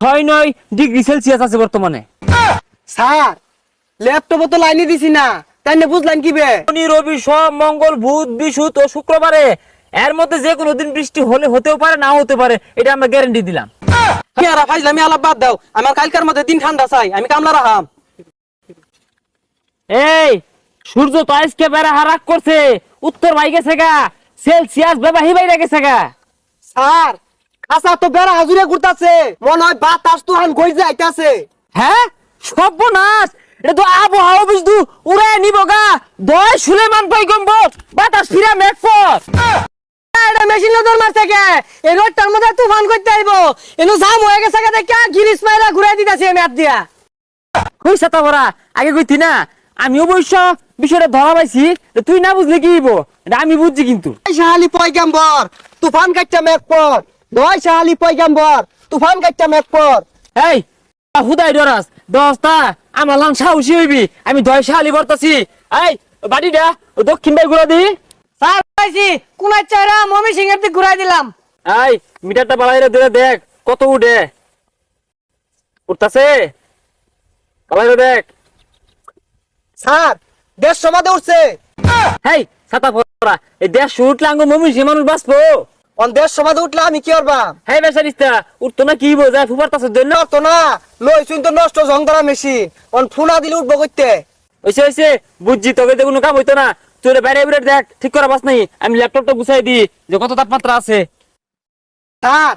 ছয় নয় degree Celsius আছে বর্তমানে। স্যার ল্যাপটপে তো লাইনে দিছি না তাই না বুঝলেন কি বে শনি রবি সোম মঙ্গল বুধ বিশুত ও শুক্রবারে। এর মধ্যে যে কোনো দিন বৃষ্টি হলে হতেও পারে না হতে পারে এটা আমরা গ্যারান্টি দিলাম। কি আর ফাইজলামি আলাপ বাদ দাও। আমার কালকার মধ্যে দিন ঠান্ডা চাই আমি কামলা রাখাম এই সূর্য তো আজকে বেড়া হারাক করছে উত্তর ভাই গেছে গা সেলসিয়াস বেবাহি বাইরে গেছে গা। স্যার খাসা তো বেড়া হাজুরে ঘুরতাছে। মনে হয় বাতাস তুহান গই যাইতাছে হ্যাঁ? সর্বনাশ! এটা তো আবহাওয়া বুঝদু উড়ে নিব গা। দয় সুলেমান পয়গম্বর বাতাস ফিরা মেঘ পথ এটা মেশিন লোডার মারছে কে? এই রোডটার মধ্যে তুফান করতে আইবো। এনু জাম হয়ে গেছে কে দেখে? গিরিস মাইরা ঘুরাই দিতাছি আমি হাত দিয়া। কই সাতা ভরা আগে কইতি না আমি অবশ্য বিষয়টা ধরা পাইছি তুই না বুঝলে কি হইব? আমি বুঝছি কিন্তু। শাহালি পয়গাম্বর তুফান কাটটা মেঘ দয় শাহালি পয়গাম্বর তুফান কাটটা মেঘ পর এই হুদাই ডরাস। দশটা আমার লাং সাহসী হইবি। আমি দয় এই বাড়িটা দক্ষিণ বাই ঘুরা দি। স্যার পাইছি। চাইরা মমি সিং এর দিক ঘুরাই দিলাম। এই মিটারটা বাড়াইরে দিলে দেখ কত উঠে। উঠতাছে? বাড়াইরে দেখ। স্যার দেড়শো মাদে উঠছে। হেই ছাতা পড়া। এই দেশ উঠলে আঙ্গ মমি সে মানুষ বাঁচবো। অন দেড়শো মাদে উঠলে আমি কি করবা? হেই বেসারিস্তা উঠতো না কি বোঝায় ফুপারতাছে দৈন্য তো না লই শুন তো নষ্ট জংদরা মেশিন। অন ফুনা দিলে উঠবো করতে হইছে হইছে। বুঝছি তোকে তো কোনো কাম হইতো না। তুই বাইরে বাইরে দেখ ঠিক করা বাস নাই। আমি ল্যাপটপটা গুছাই দিই যে কত তাপমাত্রা আছে। স্যার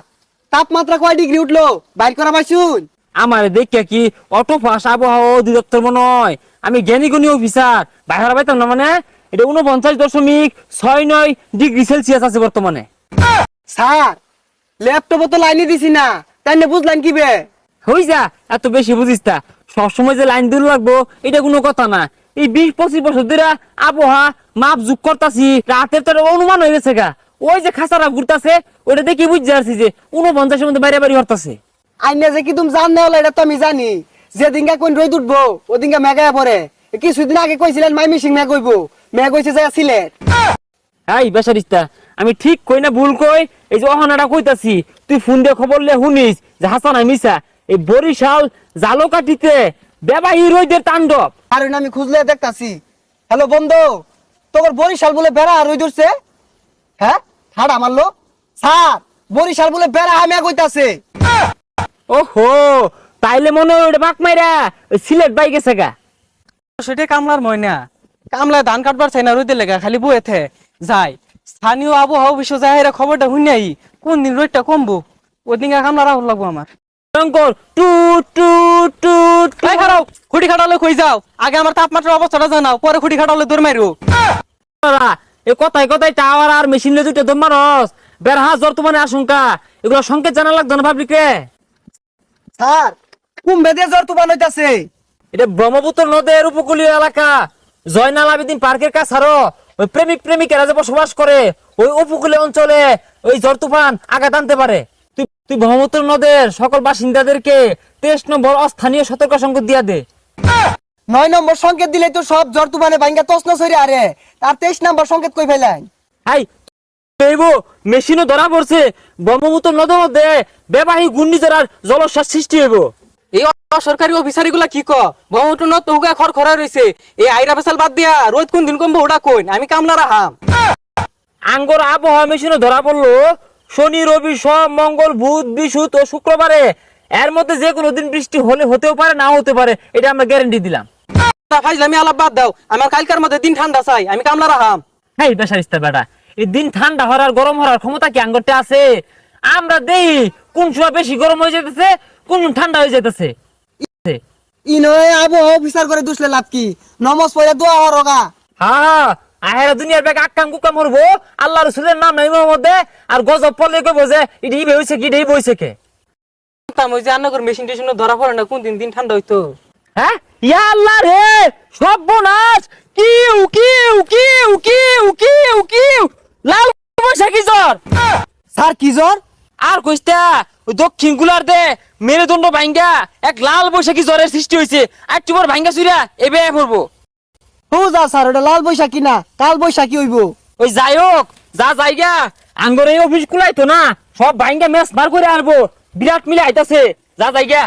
তাপমাত্রা কয় ডিগ্রি উঠল? বাইর করা পাইছুন আমার দেখে কি অটো ফাঁস আবহাওয়া অধিদপ্তর মনে হয়? আমি জ্ঞানী গুণী অফিসার। বাইরে পাইতাম না মানে? এটা উনপঞ্চাশ দশমিক ছয় নয় ডিগ্রি সেলসিয়াস আছে বর্তমানে। স্যার ল্যাপটপে তো লাইনে দিছি না তাই না বুঝলেন কি বে হই যা এত বেশি বুঝিস তা। সবসময় যে লাইন দূর লাগবো এটা কোনো কথা না। এই বিশ পঁচিশ বছর ধরে আবহাওয়া মাপ যুগ করতাছি রাতের তো অনুমান হয়ে গেছে গা। ওই যে খাসারা ঘুরতাছে ওটা দেখে বুঝতে পারছি যে উনপঞ্চাশের মধ্যে বাইরে বাড়ি হরতাছে। আইনে যে কি তুমি জান না হলো এটা তো আমি জানি। যেদিনকা কোন রোদ উঠবো ওদিনকা মেঘায় পড়ে। কিছুদিন আগে কইছিলেন মাই মিশিং মেঘ কইব মেঘ কইছে যে সিলেট। হাই বেসারিস্তা আমি ঠিক কই না ভুল কই? এই যে অহনাটা কইতাছি তুই ফোন দিয়ে খবর লে শুনিস যে হাসান মিসা এই বরিশাল জালকাটিতে বেবাহী রইদের তাণ্ডব। আর না আমি খুঁজলে দেখতাছি। হ্যালো বন্ধু তোমার বরিশাল বলে বেড়া রই ধরছে হ্যাঁ? হাড়া মারলো স্যার বরিশাল বলে বেড়া হামিয়া কইতাছে। ওহো তাইলে মনে হয় ওটা বাক মাইরা ওই সিলেট বাই গেছে গা। সেটা কামলার ময়না। কামলায় ধান কাটবার চাই না রোদে লেগা খালি বয়েতে যাই স্থানীয় আবহাওয়া বিশ্ব যায় এরা খবরটা শুনাই কোন দিন রোদটা কমবো? ওই দিন কামলা রাহুল লাগবো আমার। শঙ্কর টু টু টু এই খারাও খুঁটি খাটালে কই যাও? আগে আমার তাপমাত্রার অবস্থাটা জানাও পরে খুঁটি খাটালে দৌড় মারো এই কথায় কথায় টাওয়ার আর মেশিন দুটো দম মারস। বেড়া বর্তমানে আশঙ্কা। এগুলো সংকেত জানা লাগতো না পাবলিক স্যার কুম্ভে দিয়ে জ্বর তুফান হইতাছে এটা ব্রহ্মপুত্র নদের উপকূলীয় এলাকা। জয়নাল আবেদিন পার্কের কাছাড়ো ওই প্রেমিক প্রেমিকেরা যে বসবাস করে ওই উপকূলীয় অঞ্চলে ওই ঝড় তুফান আঘাত আনতে পারে। তুই তুই ব্রহ্মপুত্র নদের সকল বাসিন্দাদেরকে তেইশ নম্বর অস্থানীয় সতর্ক সংকেত দিয়া দে। নয় নম্বর সংকেত দিলে তো সব জ্বর তুফানে ভাঙ্গা তসন সরি আরে তার তেইশ নম্বর সংকেত কই ফেলেন? হাই এইবো মেশিনও ধরা পড়ছে। ব্রহ্মপুত্র নদের মধ্যে বেবাহী ঘূর্ণিঝড় জলস্বাস সৃষ্টি হইব। এই সরকারি অফিসারগুলা কি ক ব্রহ্মপুত্র নদ তো হুগা খর খরা রয়েছে এই আইরা ফেসাল বাদ দিয়া রোদ কোন দিন কমবো ওটা কইন? আমি কামলা রাহাম আঙ্গর আবহাওয়া মেশিনে ধরা পড়ল। শনি রবি সোম মঙ্গল বুধ বিশুত ও শুক্রবারে। এর মধ্যে যে কোনো দিন বৃষ্টি হলে হতেও পারে না হতে পারে এটা আমরা গ্যারান্টি দিলাম। ফাইজলামি আলাপ বাদ দাও। আমার কালকার মধ্যে দিন ঠান্ডা চাই। আমি কামলা রাহাম হেই বেসারিস্তা বেটা। এই দিন ঠান্ডা হওয়ার গরম হওয়ার ক্ষমতা কি আঙ্গরটা আছে? আমরা দেই কোন সময় বেশি গরম হয়ে যেতেছে কোন ঠান্ডা হয়ে যেতেছে ই নয় আবহাওয়া অফিসার করে দুসলে লাভ কি? নমস পয়লা দোয়া হরগা হ্যাঁ আহেরা দুনিয়ার ব্যাগ আক্কাম কুকাম হরবো। আল্লাহ রসুলের নাম নাই মধ্যে আর গজব পড়লে কইব যে ইডি হইছে কি ইডি বইছে কে? তাম ওই যে আন্নাগর মেশিন টেশিন ধরা পড়ে না কোন দিন দিন ঠান্ডা হইতো। হ্যাঁ? ইয়া আল্লাহ রে! সর্বনাশ! কিউ কিউ কিউ কিউ কিউ কিউ! লাল বৈশাখী জ্বর! স্যার কি জ্বর? আর কইস্তা ওই দক্ষিণগুলার দে মেরুদণ্ড ভাঙ্গা এক লাল বৈশাখী জ্বরের সৃষ্টি হয়েছে আর তোমার ভাঙ্গা চুরা এবে পড়ব হো যা স্যার ওটা লাল বৈশাখী না কাল বৈশাখী হইব। ওই যাই হোক যা যাইগা আঙ্গরে অফিস কুলাইতো না সব ভাঙ্গা ম্যাচ বার করে আনব। বিরাট মিলে আইতাছে। যা যাই গা